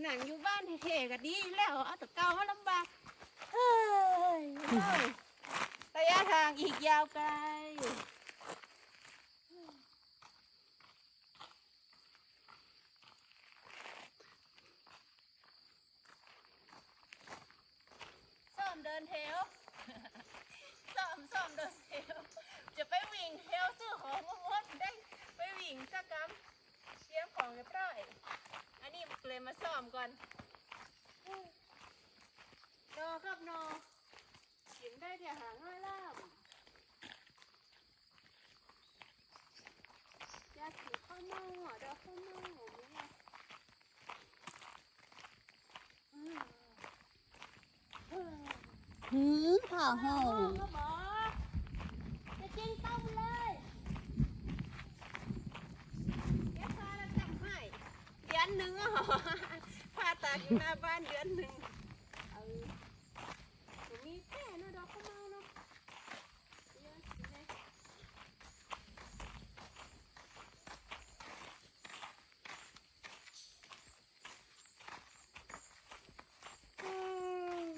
หนังอยู่บ้านเท่ๆก็ดีแล้วเอาแต่เก่ามาลำบากเฮ้ยเฮ้ยระยะทางอีกยาวไกลซ้อมเดินเทลซ้อมซ้อมเดินเทลจะไปวิ่งเทลซื้อของมาหมดได้ไปวิ่งสักกำเตรียมของเรียบร้อย อันนี้เลย มาซ้อมก่อนนอครับนอกินได้แต่หางห้าล่ามอยากกินข้าวเมาอะเดี๋ยวข้าวเมาหมูเนี่ยอืมอืมหืมผ้าห่มก็บอกจะกินต้มเลยเดี๋ยวพาเราจับให้เดื อนหนึ่งอะพาตากอยู่หน้าบ้านเดือนหนึ่งเออผมมีแค่นะดอกข้าวเมาเนาะเยอะสิแม่อืม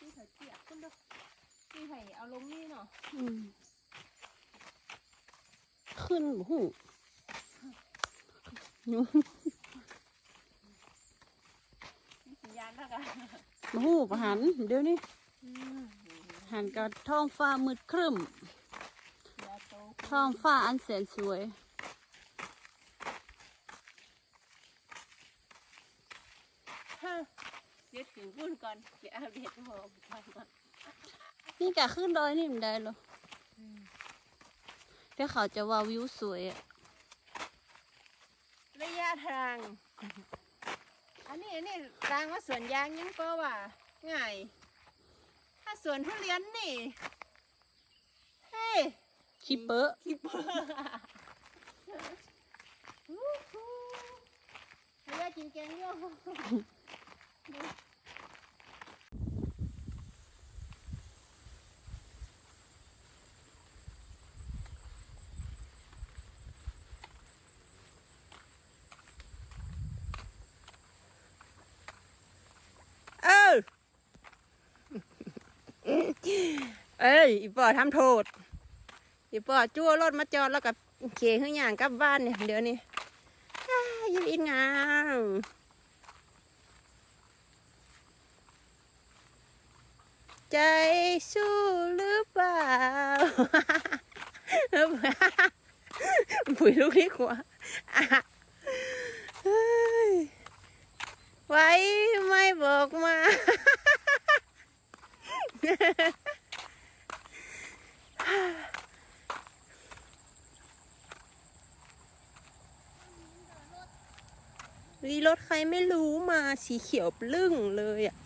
นี่ไผ่เปียกขึ้นด้วยนี่ไผ่เอาลงนี่เนาะอืม ขึ้นบ่หูยุงนี่สัญญาณแล้วกันบ่หูประหันเดี๋ยวนี้หันกับท้องฟ้ามืดครึ้มยาโตท้องฟ้าอันแสนสวยฮะเดี๋ยวถึงบุญก่อนเดี๋ยวเอาเด็ดพอไปก่อนนี่กะขึ้นดอยนี่มันได้เหรอ เดี๋ยวเขาจะว่าวิวสวยอะระยะทาง อันนี้อันนี้ทางว่าสวนยางยังก็ว่าง่าย ถ้าสวนทุเรียนนี่ เฮ้ยคิปเปอร์คิปเปอร์ฮู้ฮู้ระยะกินแกงโย่เออ เอ้ยอีปอทำโทษอีปอจั่วรถมาจอดแล้วกับเขขึ้นอย่างกลับบ้านเนี่ยเดี๋ยวนี้อยอยืนอินงามใจสู้หรือเปล่าปุ๋ยลูกนี้ขวะไว้ไม่บอกมา รีรถใครไม่รู้มาสีเขียวปลึ้งเลยอะ